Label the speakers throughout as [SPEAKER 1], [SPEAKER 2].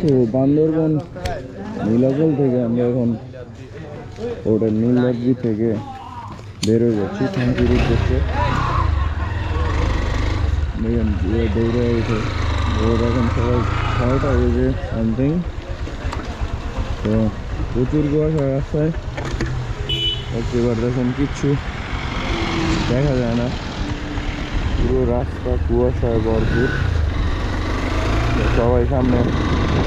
[SPEAKER 1] তো বান্দরবন, নীলাচল থেকে আমরা এখন ওটা নীলনদী থেকে বেরোয় যাচ্ছি। থানচির উদ্দেশ্যে দৌড়ে উঠে ওর এখন সবাই ছয়টা বেজে সামথিং তো প্রচুর কুয়াশা রাস্তায়। এবার দেখুন কিচ্ছু দেখা যায় না। পুরো রাস্তা কুয়াশায় ভরপুর। সবাই সামনে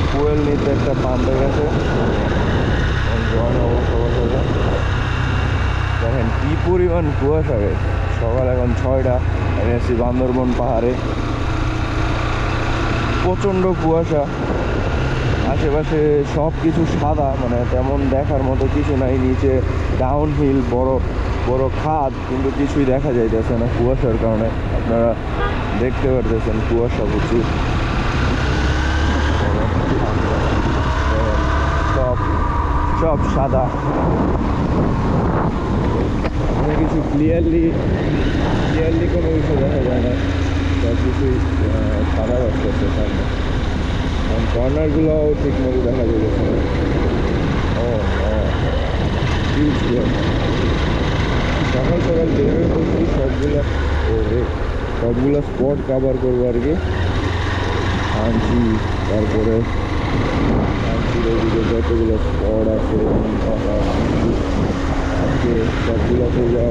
[SPEAKER 1] ফুয়েল নিতে একটা পাম্পে গেছে দেখেন কি পরিমাণ কুয়াশা রে। সকাল এখন ছয়টা, আমি এসেছি বান্দরবন পাহাড়ে। প্রচণ্ড কুয়াশা। আশেপাশে সব কিছু সাদা মানে তেমন দেখার মতো কিছু নাই। নিচে ডাউন হিল বড় বড় খাদ, কিন্তু কিছুই দেখা যাইতেছে না কুয়াশার কারণে। আপনারা দেখতে পারতেছেন কুয়াশা প্রচুর। সব সব সাদা কোনো কিছু ক্লিয়ারলি ক্লিয়ারলি কোনো কিছু দেখা যায় না সব কিছুই আহ, সাদা রাখতেছে সামনে কারণ কর্নারগুলোও ঠিক মতো দেখা যাচ্ছে না ও ও হিউজ সকাল সকাল বেরোয় করছি সবগুলো ও রে সবগুলো স্পট কাভার করব আর কি আনছি তারপরে আনছি যতগুলো স্পট আছে আজকে সবগুলোতে হবে